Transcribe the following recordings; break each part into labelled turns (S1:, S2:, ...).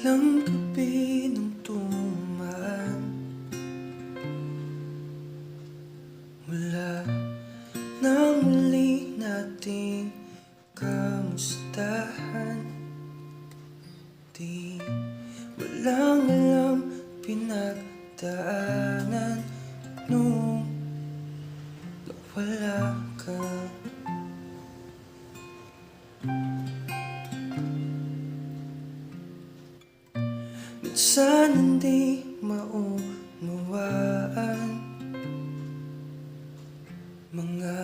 S1: Ilang gabi nung tumaan. Mula nang muli nating kamustahan. Di walang alam pinagdaanan Nung nawala ka. Minsan hindi maunawaan Mga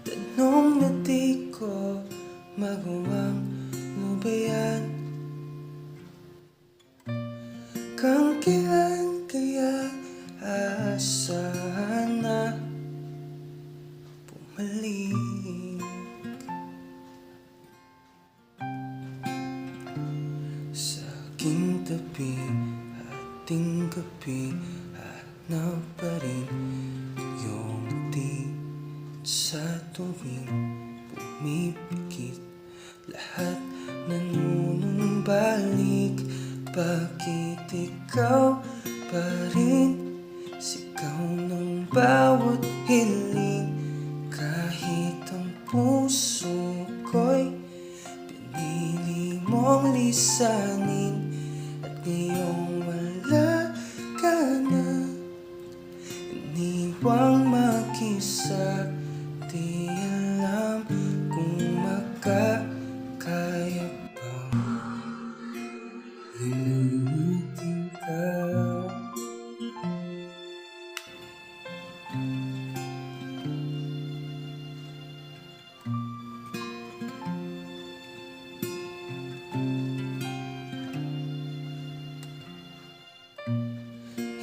S1: tanong na di ko magawang lubayan. Kang kailan kaya aasahan na bumalik tabi, ating gabi Hanap pa rin yung di sa tuwing Pumipikit. Lahat nanunumbalik Bakit ikaw pa rin? Sigaw ng bawat hiling Kahit ang puso ko'y Pinili mong lisanin At ngayong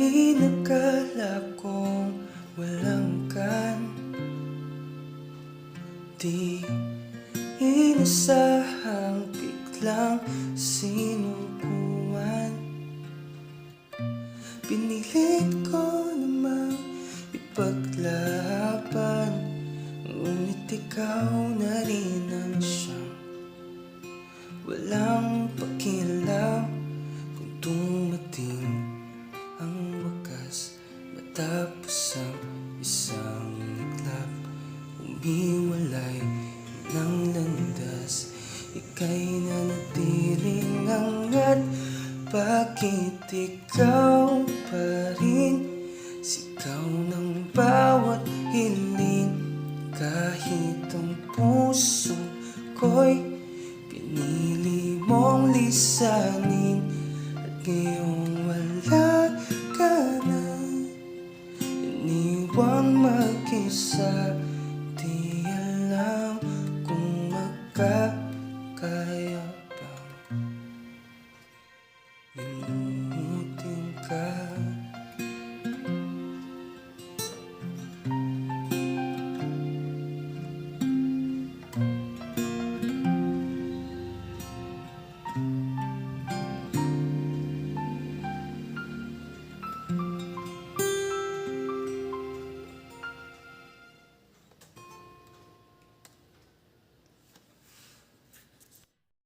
S1: Inakala kong walang kan. Di inasahang biglang sinubuan. Pinilit ko namang ipaglaban Ngunit ikaw na rin Matapos ang isang iglap Umiwalay ng landas. Ika'y nanatiling angat Bakit ikaw pa rin? Sigaw ng bawat hiling Kahit ang puso ko'y Pinili mong lisanin. At ngayong wala bang mag-isa. Di alam kung magkakayo